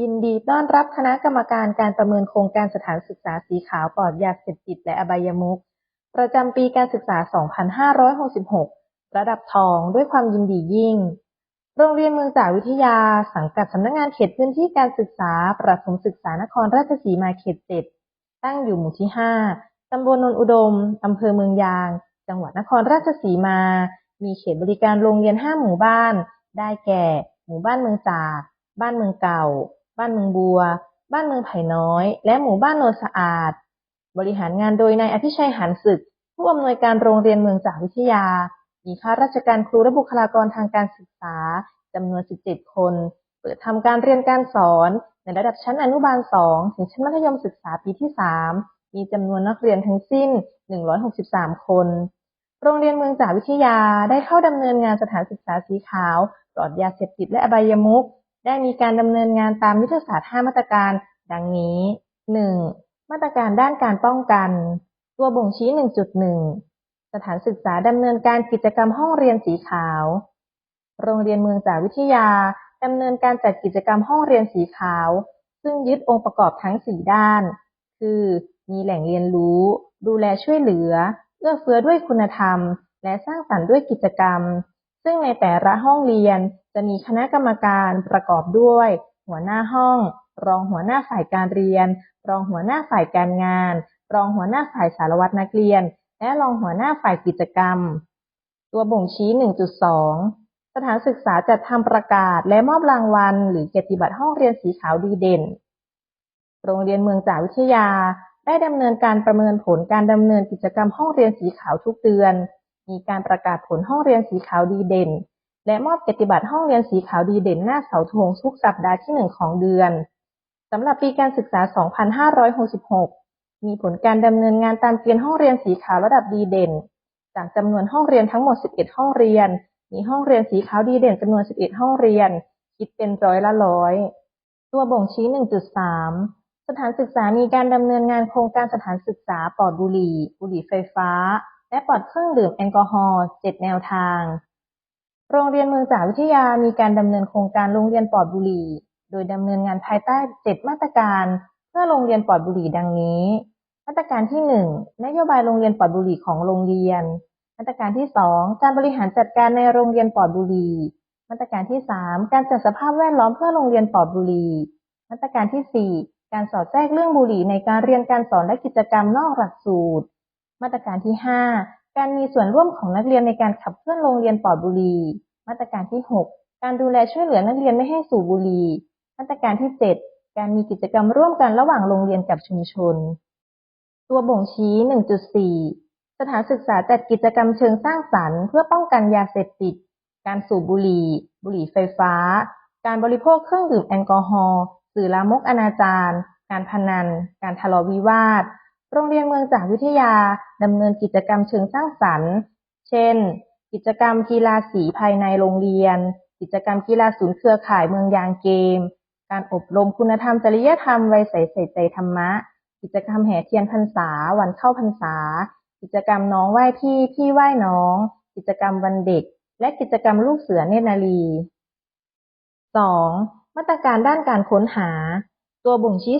ยินดีต้อนรับคณะกรรมการการประเมินโครงการสถานศึกษาสีขาวปลอดยาเสพติดและอบายมุขประจำปีการศึกษา 2566 ระดับทองด้วยความยินดียิ่ง โรงเรียนเมืองจ่าวิทยา สังกัดสำนักงานเขตพื้นที่การศึกษา ประถมศึกษานครราชสีมาเขต7ตั้งอยู่หมู่ที่ 5 ตำบลนนอุดม อำเภอเมืองยาง จังหวัดนครราชสีมา มีเขตบริการโรงเรียน 5 หมู่บ้าน ได้แก่ หมู่บ้านเมืองจากบ้านเมืองเก่า บ้านเมืองบัว บ้านเมืองไผ่น้อย และหมู่บ้านโนนสะอาด บริหารงานโดยนายอภิชัยหันศึก ผู้อำนวยการโรงเรียนเมืองจากวิทยา มีข้าราชการครูและบุคลากรทางการศึกษาจำนวน 17 คน เปิดทำการเรียนการสอน ในระดับชั้นอนุบาล 2 ถึงชั้นมัธยมศึกษาปีที่ 3 มีจำนวนนักเรียนทั้งสิ้น 163 คน โรงเรียนเมืองจ่าวิทยาได้เข้าดำเนินงานสถานศึกษาสีขาวปลอดยาเสพติดและอบายมุข ได้มีการดำเนินงานตามยุทธศาสตร์ 5 มาตรการ ดังนี้ 1. มาตรการด้านการป้องกัน ตัวบ่งชี้ 1.1 สถานศึกษาดำเนินการกิจกรรมห้องเรียนสีขาว โรงเรียนเมืองจ่าวิทยาดำเนินการจัดกิจกรรมห้องเรียนสีขาว ซึ่งยึดองค์ประกอบทั้ง 4 ด้าน คือ มีแหล่งเรียนรู้ ดูแลช่วยเหลือ เอื้อเฟื้อด้วยคุณธรรม และสร้างสรรค์ด้วยกิจกรรม ซึ่งในแต่ละห้องเรียนจะมีคณะกรรมการประกอบด้วย หัวหน้าห้อง รองหัวหน้าฝ่ายการเรียน รองหัวหน้าฝ่ายการงาน รองหัวหน้าฝ่ายสารวัตรนักเรียน และรองหัวหน้าฝ่ายกิจกรรม ตัวบ่งชี้ 1.2 สถานศึกษาจัดทำประกาศและมอบรางวัล หรือเกียรติบัตรห้องเรียนสีขาวดีเด่น โรงเรียนเมืองจ่าวิทยาได้ดำเนินการประเมินผลการดำเนินกิจกรรมห้องเรียนสีขาวทุกเดือน มีการประกาศผลห้องเรียนสีขาวดีเด่น และมอบเกียรติบัตรห้องเรียนสีขาวดีเด่นหน้าเสาธงทุกสัปดาห์ที่ 1 ของเดือนสำหรับปีการศึกษา 2566 มีผลการดำเนินงานตามเกณฑ์ห้องเรียนสีขาวระดับดีเด่น จากจำนวนห้องเรียนทั้งหมด 11 ห้องเรียน มีห้องเรียนสีขาวดีเด่นจำนวน 11 ห้องเรียน คิดเป็นร้อยละร้อย ตัวบ่งชี้ 1.3 สถานศึกษามีการดำเนินงานโครงการสถานศึกษาปลอดบุหรี่ บุหรี่ไฟฟ้า และปลอดเครื่องดื่มแอลกอฮอล์7แนวทาง โรงเรียนเมืองจ่าวิทยามีการดำเนินโครงการโรงเรียนปลอดบุหรี่ โดยดำเนินงานภายใต้7มาตรการ เพื่อโรงเรียนปลอดบุหรี่ดังนี้ มาตรการที่1นโยบายโรงเรียนปลอดบุหรี่ของโรงเรียน มาตรการที่2การบริหารจัดการในโรงเรียนปลอดบุหรี่ มาตรการที่3การจัดสภาพแวดล้อมเพื่อโรงเรียนปลอดบุหรี่ มาตรการที่4การสอดแทรกเรื่องบุหรี่ในการเรียนการสอนและกิจกรรมนอกหลักสูตร มาตรการที่ 5 การมีส่วนร่วมของนักเรียนในการขับเคลื่อนโรงเรียนปลอดบุหรี่ มาตรการที่ 6 การดูแลช่วยเหลือนักเรียนไม่ให้สูบบุหรี่ มาตรการที่ 7 การมีกิจกรรมร่วมกันระหว่างโรงเรียนกับชุมชน ตัวบ่งชี้ 1.4 สถานศึกษาจัดกิจกรรมเชิงสร้างสรรค์เพื่อป้องกันยาเสพติด การสูบบุหรี่ บุหรี่ไฟฟ้า การบริโภคเครื่องดื่มแอลกอฮอล์ สื่อลามกอนาจารการพนัน การทะเลาะวิวาท โรงเรียนเมืองจากวิทยาดำเนินกิจกรรมเชิงสร้างสรรค์ เช่น กิจกรรมกีฬาสีภายในโรงเรียน กิจกรรมกีฬาศูนย์เครือข่ายเมืองยางเกม การอบรมคุณธรรมจริยธรรมไว้ใส่ใส่ใจธรรมะ กิจกรรมแห่เทียนพรรษา วันเข้าพรรษา กิจกรรมน้องไหว้พี่พี่ไหว้น้อง กิจกรรมวันเด็ก และกิจกรรมลูกเสือเนตรนารี 2. มาตรการด้านการค้นหา ตัวบ่งชี้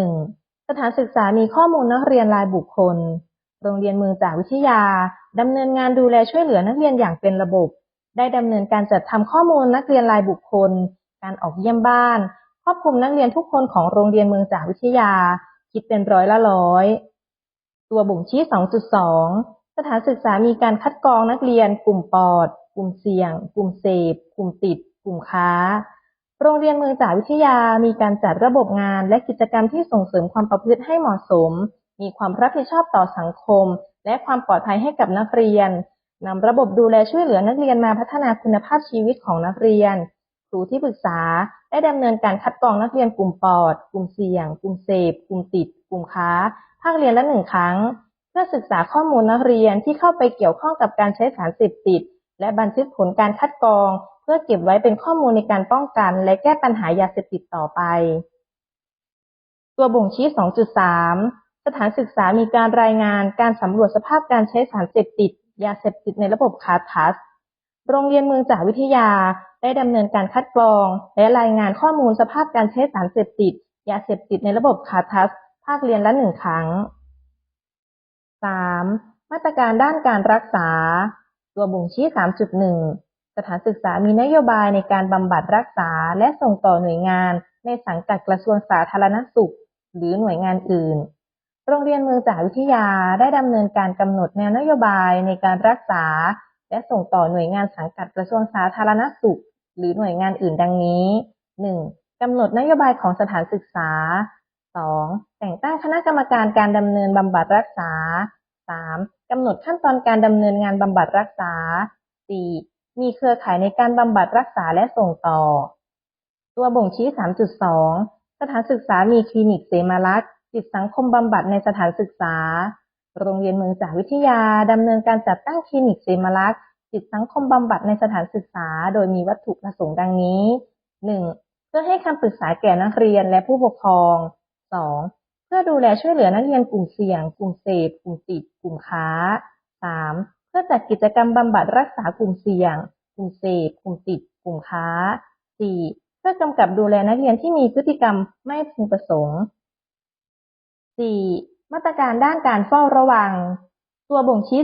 2.1 สถานศึกษามีข้อมูลนักเรียนรายบุคคล โรงเรียนเมืองจากวิทยาดำเนินงานดูแลช่วยเหลือนักเรียนอย่างเป็นระบบ ได้ดำเนินการจัดทำข้อมูลนักเรียนรายบุคคล การออกเยี่ยมบ้าน ครอบคลุมนักเรียนทุกคนของโรงเรียนเมืองจากวิทยา คิดเป็นร้อยละร้อย ตัวบ่งชี้ 2.2 สถานศึกษามีการคัดกรองนักเรียน กลุ่มปอด กลุ่มเสี่ยง กลุ่มเสพ กลุ่มติด กลุ่มค้า โรงเรียนเมืองจ่าวิทยามีการจัดระบบงานและกิจกรรมที่ส่งเสริมความประพฤติให้เหมาะสม มีความรับผิดชอบต่อสังคม และความปลอดภัยให้กับนักเรียนนำระบบดูแลช่วยเหลือนักเรียนมาพัฒนาคุณภาพชีวิตของนักเรียน ครูที่ปรึกษาได้ดำเนินการคัดกรองนักเรียนกลุ่มปอด กลุ่มเสี่ยง กลุ่มเสพ กลุ่มติด กลุ่มค้า ภาคเรียนละหนึ่งครั้ง เพื่อศึกษาข้อมูลนักเรียนที่เข้าไปเกี่ยวข้องกับการใช้สารเสพติด และบันทึกผลการคัดกรอง พื่อเก็บไว้เป็นข้อมูลในการป้องกัน และแก้ปัญหายาเสพติดต่อไป ตัวบ่งชี้ 2.3 สถานศึกษามีการรายงานการสำรวจสภาพการใช้สารเสพติด ยาเสพติดในระบบคาทัส โรงเรียนเมืองจากวิทยาได้ดำเนินการคัดกรอง และรายงานข้อมูลสภาพการใช้สารเสพติด ยาเสพติดในระบบคาทัส ภาคเรียนละหนึ่งครั้ง 3. มาตรการด้านการรักษา ตัวบ่งชี้ 3.1 ถานศึกษามีนโยบายในการบำบัดรักษา และส่งต่อหน่วยงาน ในสังกัดกระทรวงสาธารณสุข หรือหน่วยงานอื่น โรงเรียนเมืองจ่าวิทยาได้ดำเนินการกำหนดแนวนโยบายในการรักษา และส่งต่อหน่วยงานสังกัดกระทรวงสาธารณสุข หรือหน่วยงานอื่นดังนี้ 1. กำหนดนโยบายของสถานศึกษา 2. แต่งตั้งคณะกรรมการการดำเนินบำบัดรักษา 3. กำหนดขั้นตอนการดำเนินงานบำบัดรักษา 4. มีเครือข่ายในการบำบัดรักษาและส่งต่อ ตัวบ่งชี้ 3.2 สถานศึกษามีคลินิกเสมาลักษ์จิตสังคมบำบัดในสถานศึกษา โรงเรียนเมืองจ่าวิทยาดำเนินการจัดตั้งคลินิกเสมาลักษ์จิตสังคมบำบัดในสถานศึกษา โดยมีวัตถุประสงค์ดังนี้ 1. เพื่อให้คำปรึกษาแก่นักเรียนและผู้ปกครอง 2. เพื่อดูแลช่วยเหลือนักเรียนกลุ่มเสี่ยง กลุ่มเสพ กลุ่มติด กลุ่มค้า 3. เพื่อจัดกิจกรรมบำบัดรักษากลุ่มเสี่ยง กลุ่มเสพ กลุ่มติด กลุ่มค้า 4. เพื่อกำกับดูแลนักเรียนที่มีพฤติกรรมไม่พึงประสงค์ 4. มาตรการด้านการเฝ้าระวัง ตัวบ่งชี้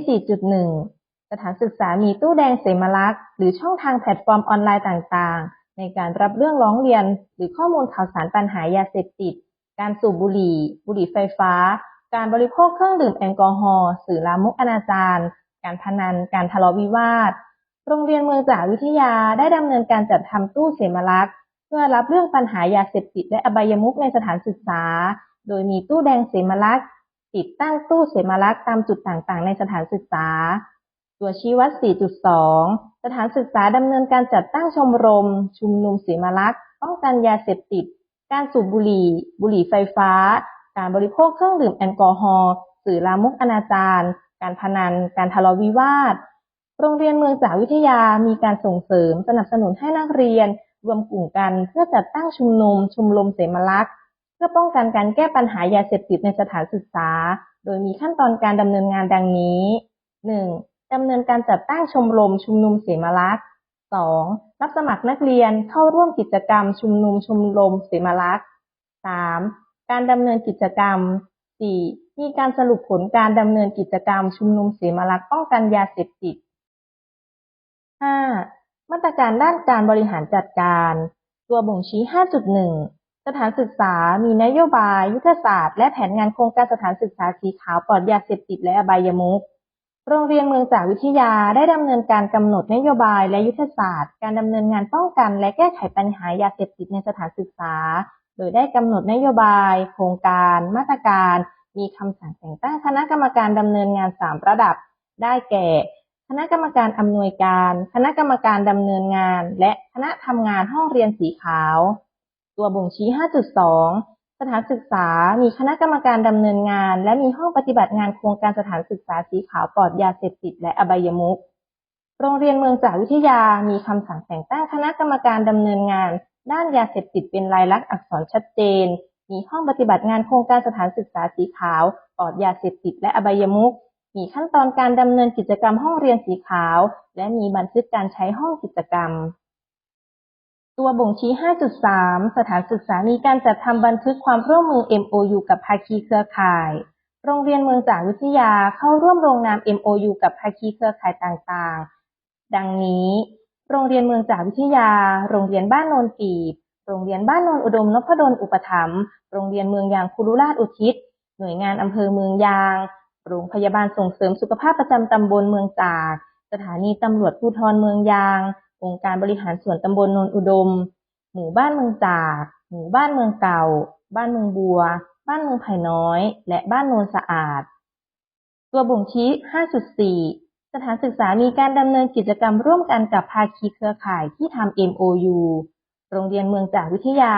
4.1 สถานศึกษามีตู้แดงเสมาลักษ์หรือช่องทางแพลตฟอร์มออนไลน์ต่างๆ ในการรับเรื่องร้องเรียน หรือข้อมูลข่าวสารปัญหายาเสพติด การสูบบุหรี่ บุหรี่ไฟฟ้า การบริโภคเครื่องดื่มแอลกอฮอล์สื่อลามกอนาจาร การพนัน การทะเลาะวิวาท โรงเรียนเมืองจ่าวิทยาได้ดำเนินการจัดทำตู้เสมาลักษ์ เพื่อรับเรื่องปัญหายาเสพติดและอบายมุขในสถานศึกษา โดยมีตู้แดงเสมาลักษ์ติดตั้งตู้เสมาลักษ์ตามจุดต่างๆ ในสถานศึกษา ตัวชี้วัด 4.2 สถานศึกษาดำเนินการจัดตั้งชมรม ชุมนุมเสมาลักษ์ป้องกันยาเสพติด การสูบบุหรี่ บุหรี่ไฟฟ้า การบริโภคเครื่องดื่มแอลกอฮอล์สื่อลามกอนาจาร การพนัน การทะเลาะวิวาท โรงเรียนเมืองจ่าวิทยามีการส่งเสริมสนับสนุนให้นักเรียน รวมกลุ่มกันเพื่อจัดตั้งชุมนุมชุมลมเสมาลักษ์เพื่อป้องกันการแก้ปัญหายาเสพติดในสถานศึกษา โดยมีขั้นตอนการดำเนินงานดังนี้ 1. ดำเนินการจัดตั้งชมรมชุมนุมเสมาลักษ์ 2. รับสมัครนักเรียนเข้าร่วมกิจกรรม ชุมนุมชุมลมเสมาลักษ์ 3. การดำเนินกิจกรรม 4. มีการสรุปผลการดำเนินกิจกรรมชุมนุมเสมาลักษ์ป้องกันยาเสพติด 5. มาตรการด้านการบริหารจัดการ ตัวบ่งชี้ 5.1 สถานศึกษา มีนโยบาย ยุทธศาสตร์ และแผนงานโครงการสถานศึกษาสีขาวปลอดยาเสพติดและอบายมุขโรงเรียนเมืองจากวิทยาได้ดำเนินการกำหนดนโยบายและยุทธศาสตร์ การดำเนินงานป้องกัน และแก้ไขปัญหายาเสพติดในสถานศึกษา โดยได้กำหนดนโยบาย โครงการ มาตรการ มีคำสั่งแต่งตั้งคณะกรรมการดำเนินงาน 3 ระดับ ได้แก่ คณะกรรมการอำนวยการ คณะกรรมการดำเนินงาน และคณะทำงานห้องเรียนสีขาว ตัวบ่งชี้ 5.2 สถานศึกษา มีคณะกรรมการดำเนินงาน และมีห้องปฏิบัติงานโครงการสถานศึกษาสีขาวปลอดยาเสพติดและอบายมุขโรงเรียนเมืองจ่าวิทยา มีคำสั่งแต่งตั้งคณะกรรมการดำเนินงาน ด้านยาเสพติดเป็นลายลักษณ์อักษรชัดเจน มีห้องปฏิบัติงานโครงการสถานศึกษาสีขาวปลอดยาเสพติดและอบายมุขมีขั้นตอนการดำเนินกิจกรรมห้องเรียนสีขาว และมีบันทึกการใช้ห้องกิจกรรม ตัวบ่งชี้ 5.3 สถานศึกษามีการจัดทำบันทึกความร่วมมือ MOU กับภาคีเครือข่าย โรงเรียนเมืองจ่าวิทยาเข้าร่วมลงนาม MOU กับภาคีเครือข่ายต่างๆ ดังนี้ โรงเรียนเมืองจ่าวิทยา โรงเรียนบ้านโนนปีบ โรงเรียนบ้านโนนอุดมนพดลอุปถัมภ์โรงเรียนเมืองยางคุรุราชอุทิศ หน่วยงานอำเภอเมืองยาง โรงพยาบาลส่งเสริมสุขภาพประจำตำบลเมืองจาก สถานีตำรวจภูธรเมืองยาง องค์การบริหารส่วนตำบลโนนอุดม หมู่บ้านเมืองจาก หมู่บ้านเมืองเก่า บ้านเมืองบัว บ้านเมืองไผ่น้อย และบ้านโนนสะอาด ตัวบ่งชี้ 5.4สถานศึกษามีการดำเนินกิจกรรมร่วมกันกับภาคีเครือข่ายที่ทำ MOU โรงเรียนเมืองจากวิทยา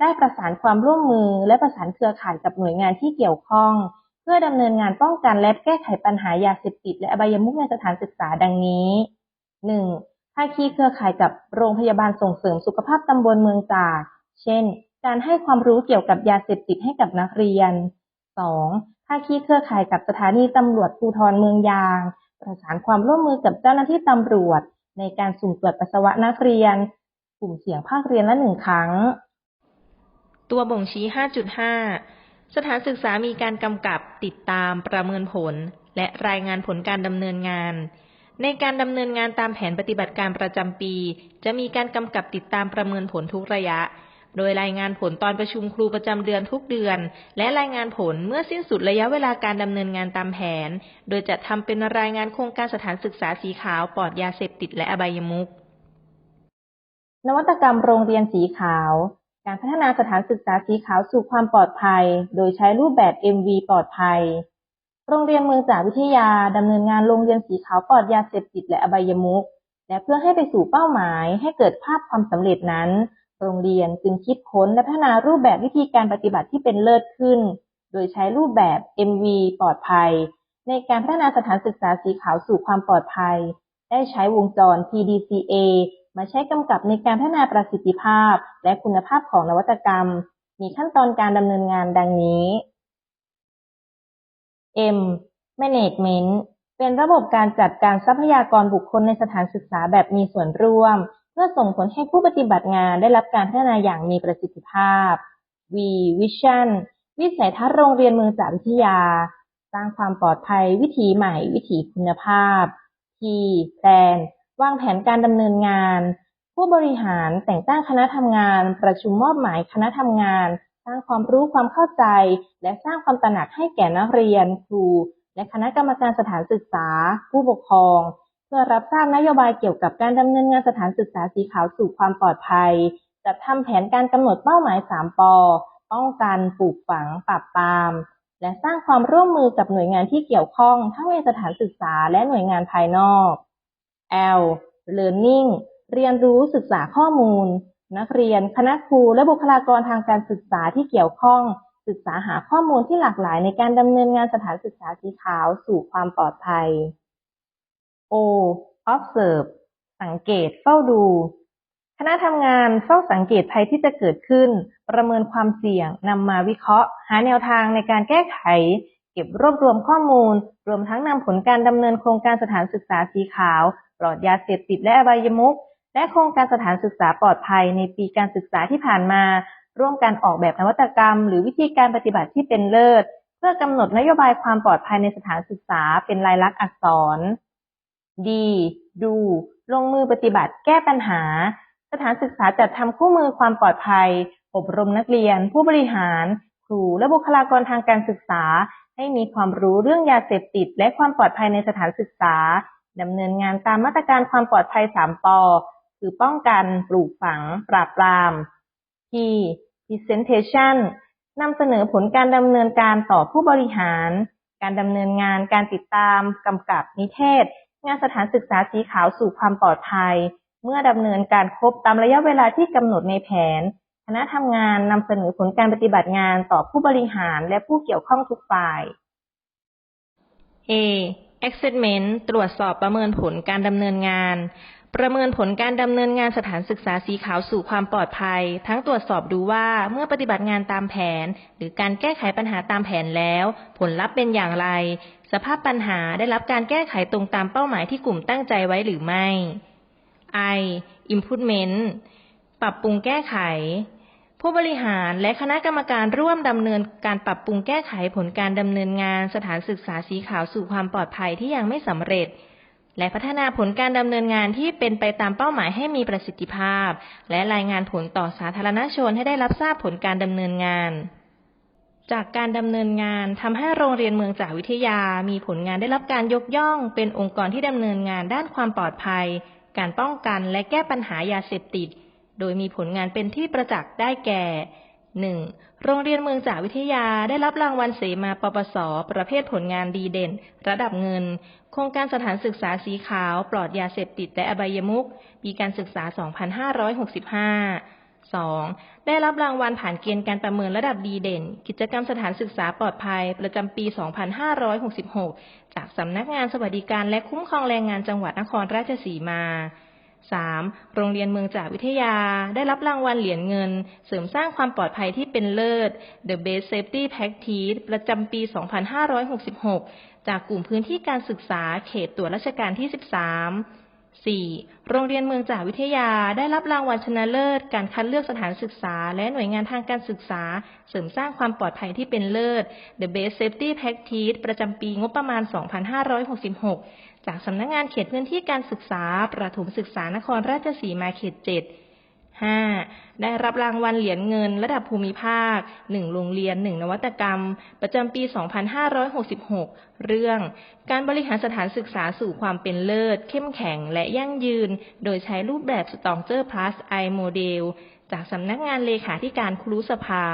ได้ประสานความร่วมมือและประสานเครือข่ายกับหน่วยงานที่เกี่ยวข้อง เพื่อดำเนินงานป้องกันและแก้ไขปัญหายาเสพติดและอบายมุขในสถานศึกษาดังนี้ 1. ภาคีเครือข่ายกับโรงพยาบาลส่งเสริมสุขภาพตำบลเมืองจากเช่น การให้ความรู้เกี่ยวกับยาเสพติดให้กับนักเรียน 2. ภาคีเครือข่ายกับสถานีตำรวจภูธรเมืองยาง ประสานความร่วมมือกับเจ้าหน้าที่ตำรวจ ในการสุ่มตรวจปัสสาวะนักเรียน กลุ่มเสี่ยงภาคเรียนละหนึ่งครั้ง ตัวบ่งชี้ 5.5 สถานศึกษามีการกำกับติดตามประเมินผล และรายงานผลการดำเนินงาน ในการดำเนินงานตามแผนปฏิบัติการประจำปี จะมีการกำกับติดตามประเมินผลทุกระยะ โดยรายงานผลตอนประชุมครูประจำเดือนทุกเดือน และรายงานผลเมื่อสิ้นสุดระยะเวลาการดำเนินงานตามแผน โดยจะทำเป็นรายงานโครงการสถานศึกษาสีขาวปลอดยาเสพติดและอบายมุข นวัตกรรมโรงเรียนสีขาว การพัฒนาสถานศึกษาสีขาวสู่ความปลอดภัย โดยใช้รูปแบบ MV ปลอดภัย โรงเรียนเมืองจาวิทยาดำเนินงานโรงเรียนสีขาวปลอดยาเสพติดและอบายมุขและเพื่อให้ไปสู่เป้าหมายให้เกิดภาพความสำเร็จนั้น โรงเรียนจึงคิดค้นและพัฒนารูปแบบวิธีการปฏิบัติที่เป็นเลิศขึ้น โดยใช้รูปแบบ MV ปลอดภัย ในการพัฒนาสถานศึกษาสีขาวสู่ความปลอดภัย ได้ใช้วงจร PDCA มาใช้กำกับในการพัฒนาประสิทธิภาพ และคุณภาพของนวัตกรรม มีขั้นตอนการดำเนินงานดังนี้ M Management เป็นระบบการจัดการทรัพยากรบุคคลในสถานศึกษาแบบมีส่วนร่วม เพื่อส่งผลให้ผู้ปฏิบัติงานได้รับการพัฒนาอย่างมีประสิทธิภาพ V Vision วิสัยทัศน์โรงเรียนเมืองจากวิทยา สร้างความปลอดภัยวิถีใหม่ วิถีคุณภาพ P Plan วางแผนการดำเนินงาน ผู้บริหารแต่งตั้งคณะทำงาน ประชุมมอบหมายคณะทำงาน สร้างความรู้ความเข้าใจ และสร้างความตระหนักให้แก่นักเรียน ครู และคณะกรรมการสถานศึกษา ผู้ปกครอง เพื่อรับทราบนโยบายเกี่ยวกับการดำเนินงานสถานศึกษาสีขาวสู่ความปลอดภัย จัดทำแผนการกำหนดเป้าหมาย 3 ป ป้องกัน ปลูกฝัง ปราบปรามและสร้างความร่วมมือกับหน่วยงานที่เกี่ยวข้องทั้งในสถานศึกษาและหน่วยงานภายนอก L Learning เรียนรู้ศึกษาข้อมูล นักเรียน คณะครู และบุคลากรทางการศึกษาที่เกี่ยวข้อง ศึกษาหาข้อมูลที่หลากหลายในการดำเนินงานสถานศึกษาสีขาวสู่ความปลอดภัย O Observe สังเกตเฝ้าดู คณะทำงานเฝ้าสังเกตภัยที่จะเกิดขึ้น ประเมินความเสี่ยงนำมาวิเคราะห์ หาแนวทางในการแก้ไข เก็บรวบรวมข้อมูล รวมทั้งนำผลการดำเนินโครงการสถานศึกษาสีขาว ปลอดยาเสพติดและอบายมุขและโครงการสถานศึกษาปลอดภัยในปีการศึกษาที่ผ่านมา ร่วมกันออกแบบนวัตกรรม หรือวิธีการปฏิบัติที่เป็นเลิศ เพื่อกำหนดนโยบายความปลอดภัยในสถานศึกษาเป็นลายลักษณ์อักษร D ดู ลงมือปฏิบัติแก้ปัญหา สถานศึกษาจัดทำคู่มือความปลอดภัย อบรมนักเรียน ผู้บริหาร ครูและบุคลากรทางการศึกษา ให้มีความรู้เรื่องยาเสพติด และความปลอดภัยในสถานศึกษาดำเนินงานตามมาตรการความปลอดภัย3ปคือป้องกัน ปลูกฝัง ปราบปราม P Presentation นำเสนอผลการดำเนินการต่อผู้บริหาร การดำเนินงาน การติดตามกำกับนิเทศ งานสถานศึกษาสีขาวสู่ความปลอดภัย เมื่อดำเนินการครบตามระยะเวลาที่กำหนดในแผน ณะทำงานนำเสนอผลการปฏิบัติงานต่อผู้บริหารและผู้เกี่ยวข้องทุกฝ่าย A Assessment ตรวจสอบประเมินผลการดำเนินงาน ประเมินผลการดำเนินงานสถานศึกษาสีขาวสู่ความปลอดภัย ทั้งตรวจสอบดูว่าเมื่อปฏิบัติงานตามแผน หรือการแก้ไขปัญหาตามแผนแล้ว ผลลัพธ์เป็นอย่างไร สภาพปัญหาได้รับการแก้ไขตรงตามเป้าหมายที่กลุ่มตั้งใจไว้หรือไม่ I Improvement ปรับปรุงแก้ไข ผู้บริหารและคณะกรรมการร่วมดำเนินการปรับปรุงแก้ไขผลการดำเนินงานสถานศึกษาสีขาวสู่ความปลอดภัยที่ยังไม่สำเร็จ และพัฒนาผลการดำเนินงานที่เป็นไปตามเป้าหมายให้มีประสิทธิภาพ และรายงานผลต่อสาธารณชนให้ได้รับทราบผลการดำเนินงาน จากการดำเนินงานทำให้โรงเรียนเมืองจากวิทยา มีผลงานได้รับการยกย่อง เป็นองค์กรที่ดำเนินงานด้านความปลอดภัย การป้องกันและแก้ปัญหายาเสพติด โดยมีผลงานเป็นที่ประจักษ์ได้แก่ 1. โรงเรียนเมืองจากวิทยาได้รับรางวัลเสมาปปส ประเภทผลงานดีเด่น ระดับเงิน โครงการสถานศึกษาสีขาว ปลอดยาเสพติดและอบายมุขปีการศึกษา 2565 2. ได้รับรางวัลผ่านเกณฑ์การประเมินระดับดีเด่น กิจกรรมสถานศึกษาปลอดภัย ประจำปี 2566 จากสำนักงานสวัสดิการและคุ้มครองแรงงานจังหวัดนครราชสีมา 3. โรงเรียนเมืองจากวิทยา ได้รับรางวัลเหรียญเงิน เสริมสร้างความปลอดภัยที่เป็นเลิศ The Best Safety Practice ประจำปี 2566 จากกลุ่มพื้นที่การศึกษาเขตตรวจราชการที่ 13 4. โรงเรียนเมืองจ่าวิทยาได้รับรางวัลชนะเลิศ การคัดเลือกสถานศึกษา และหน่วยงานทางการศึกษา เสริมสร้างความปลอดภัยที่เป็นเลิศ The Best Safety Practice ประจำปีงบประมาณ 2566 จากสำนักงานเขตพื้นที่การศึกษา ประถมศึกษานครราชสีมาเขต7 5. ได้รับรางวัลเหรียญเงินระดับภูมิภาค 1 โรงเรียน 1 นวัตกรรม ประจำปี 2566 เรื่อง การบริหารสถานศึกษาสู่ความเป็นเลิศ เข้มแข็งและยั่งยืน โดยใช้รูปแบบ Stronger Plus I Model จากสำนักงานเลขาธิการครูสภา